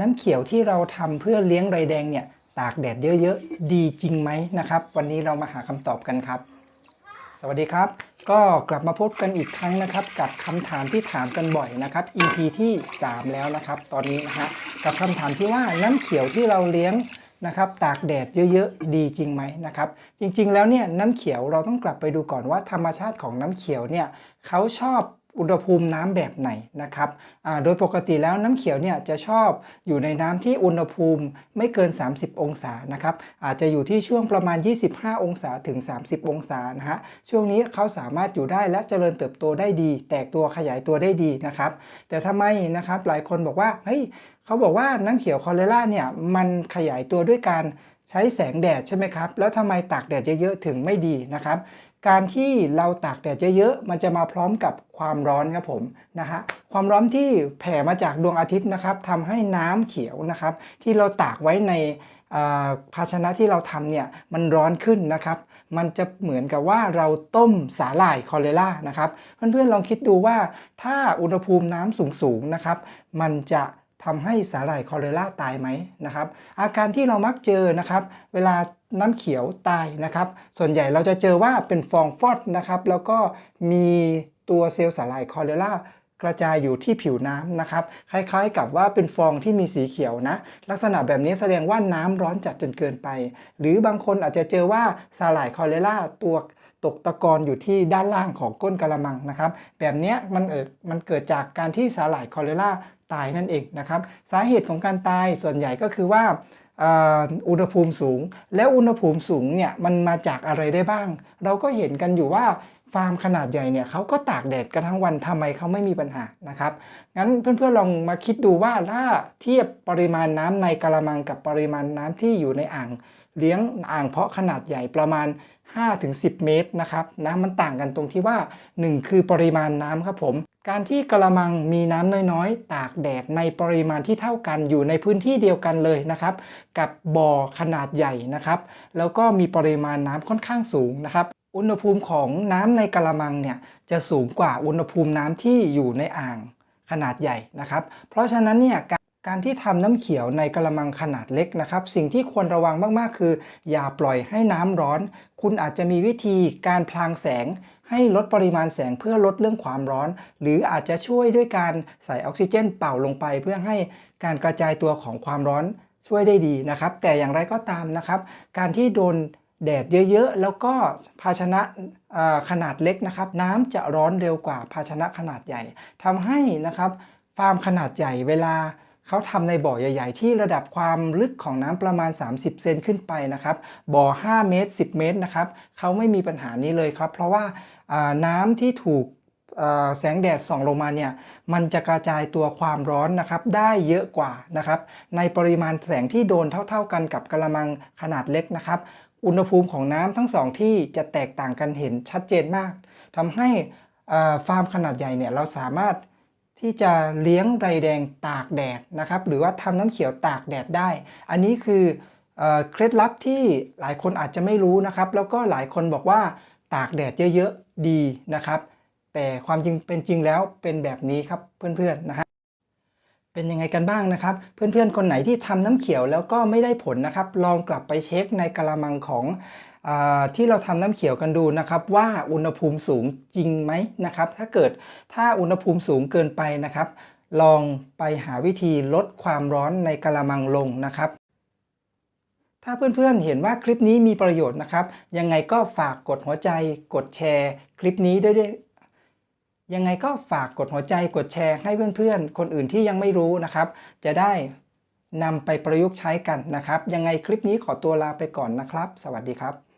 น้ำเขียวที่เราทำเพื่อเลี้ยงไรแดงเนี่ยตากแดดเยอะๆ ดีจริงไหมนะครับ วันนี้เรามาหาคำตอบกันครับ สวัสดีครับ ก็กลับมาพบกันอีกครั้งนะครับ กับคำถามที่ถามกันบ่อยนะครับ EP ที่ 3 แล้วนะครับ ตอนนี้นะฮะกับคำถามที่ว่าน้ำเขียวที่เราเลี้ยงนะครับตากแดดเยอะๆ ดีจริงไหมนะครับ จริงๆแล้วเนี่ยน้ำเขียวเราต้องกลับไปดูก่อนว่าธรรมชาติของน้ำเขียวเนี่ยเขาชอบ อุณหภูมิน้ำแบบไหนนะครับ โดยปกติแล้วน้ำเขียวเนี่ยจะชอบอยู่ในน้ำที่อุณหภูมิไม่เกิน 30 องศานะครับ อาจจะอยู่ที่ช่วงประมาณ 25 องศาถึง 30 องศานะฮะ ช่วงนี้เขาสามารถอยู่ได้และเจริญเติบโตได้ดี แตกตัวขยายตัวได้ดีนะครับ แต่ทำไมนะครับหลายคนบอกว่า เฮ้ยเขาบอกว่าน้ำเขียวคอเลราเนี่ยมันขยายตัวด้วยการใช้แสงแดดใช่ไหมครับ แล้วทำไมตากแดดเยอะๆถึงไม่ดีนะครับ การที่เราตากแดดเยอะๆมันจะมาพร้อมกับความร้อนครับผมนะฮะความร้อนที่แผ่มาจากดวงอาทิตย์นะครับทำให้น้ำเขียวนะครับ ที่เราตากไว้ในภาชนะที่เราทำเนี่ยมันร้อนขึ้นนะครับ มันจะเหมือนกับว่าเราต้มสาหร่ายคอเลรานะครับ เพื่อนๆลองคิดดูว่าถ้าอุณหภูมิน้ำสูงๆนะครับ มันจะ ทำให้สาหร่ายคอเรลราตายไหมนะครับ อาการที่เรามักเจอนะครับ เวลาน้ำเขียวตายนะครับ ส่วนใหญ่เราจะเจอว่าเป็นฟองฟอดนะครับ แล้วก็มีตัวเซลล์สาหร่ายคอเรลรากระจายอยู่ที่ผิวน้ำนะครับ คล้ายๆ กับว่าเป็นฟองที่มีสีเขียวนะ ลักษณะแบบนี้แสดงว่าน้ำร้อนจัดจนเกินไป หรือบางคนอาจจะเจอว่าสาหร่ายคอเรลราตัวตกตะกอนอยู่ที่ด้านล่างของก้นกระมังนะครับ แบบนี้มันเอิดมันเกิดจากการที่สาหร่ายคอเรลรา ตายนั่นเองนะครับ สาเหตุของการตายส่วนใหญ่ก็คือว่าอุณหภูมิสูง แล้วอุณหภูมิสูงเนี่ยมันมาจากอะไรได้บ้าง เราก็เห็นกันอยู่ว่าฟาร์มขนาดใหญ่เนี่ยเขาก็ตากแดดกันทั้งวันทำไมเขาไม่มีปัญหานะครับงั้นเพื่อนๆลองมาคิดดูว่าถ้าเทียบปริมาณน้ำในกระมังกับปริมาณน้ำที่อยู่ในอ่าง เลี้ยงอ่างเพาะขนาดใหญ่ประมาณ 5-10 เมตรนะครับนะมันต่างกันตรงที่ว่า 1 คือปริมาณน้ำครับผม การที่กระมังมีน้ำน้อยๆ ตากแดดในปริมาณที่เท่ากันอยู่ในพื้นที่เดียวกันเลยนะครับ กับบ่อขนาดใหญ่นะครับ แล้วก็มีปริมาณน้ำค่อนข้างสูงนะครับ อุณหภูมิของน้ำในกระมังเนี่ยจะสูงกว่าอุณหภูมิน้ำที่อยู่ในอ่างขนาดใหญ่นะครับ เพราะฉะนั้นเนี่ยการที่ทำน้ำเขียวในกระมังขนาดเล็กนะครับ สิ่งที่ควรระวังมากๆ คือ อย่าปล่อยให้น้ำร้อน คุณอาจจะมีวิธีการพลางแสง ให้ลดปริมาณแสงเพื่อลดเรื่องความร้อน หรืออาจจะช่วยด้วยการใส่ออกซิเจนเป่าลงไป เพื่อให้การกระจายตัวของความร้อนช่วยได้ดีนะครับ แต่อย่างไรก็ตามนะครับ การที่โดนแดดเยอะๆ แล้วก็ภาชนะขนาดเล็กนะครับ น้ำจะร้อนเร็วกว่าภาชนะขนาดใหญ่ทำให้นะครับฟาร์มขนาดใหญ่เวลา เขาทำในบ่อใหญ่ ๆ ที่ระดับความลึกของน้ำประมาณ 30 เซนขึ้นไปนะครับ บ่อ 5 เมตร 10 เมตรนะครับเขาไม่มีปัญหานี้เลยครับ เพราะว่าน้ำที่ถูกแสงแดดส่องลงมาเนี่ยมันจะกระจายตัวความร้อนนะครับได้เยอะกว่านะครับ ในปริมาณแสงที่โดนเท่า ๆกันกับกระมังขนาดเล็กนะครับ อุณหภูมิของน้ำทั้งสองที่จะแตกต่างกันเห็นชัดเจนมากทำให้ฟาร์มขนาดใหญ่เนี่ยเราสามารถ ที่จะเลี้ยงไรแดงตากแดดนะครับ หรือว่าทำน้ำเขียวตากแดดได้ อันนี้คือเคล็ดลับที่หลายคนอาจจะไม่รู้นะครับ แล้วก็หลายคนบอกว่าตากแดดเยอะๆดีนะครับ แต่ความจริงเป็นจริงแล้วเป็นแบบนี้ครับเพื่อนๆนะฮะเป็นยังไงกันบ้างนะครับ เพื่อนๆคนไหนที่ทำน้ำเขียวแล้วก็ไม่ได้ผลนะครับ ลองกลับไปเช็คในกระมังของ ที่เราทำน้ำเขียวกันดูนะครับว่าอุณหภูมิสูงจริงไหมนะครับ ถ้าเกิดถ้าอุณหภูมิสูงเกินไปนะครับ ลองไปหาวิธีลดความร้อนในกระมังลงนะครับ ถ้าเพื่อนๆเห็นว่าคลิปนี้มีประโยชน์นะครับ ยังไงก็ฝากกดหัวใจ กดแชร์ คลิปนี้ด้วยด้วยยังไงก็ฝากกดหัวใจกดแชร์ให้เพื่อนๆ คนอื่นที่ยังไม่รู้นะครับ จะได้นำไปประยุกต์ใช้กันนะครับ ยังไงคลิปนี้ขอตัวลาไปก่อนนะครับ สวัสดีครับ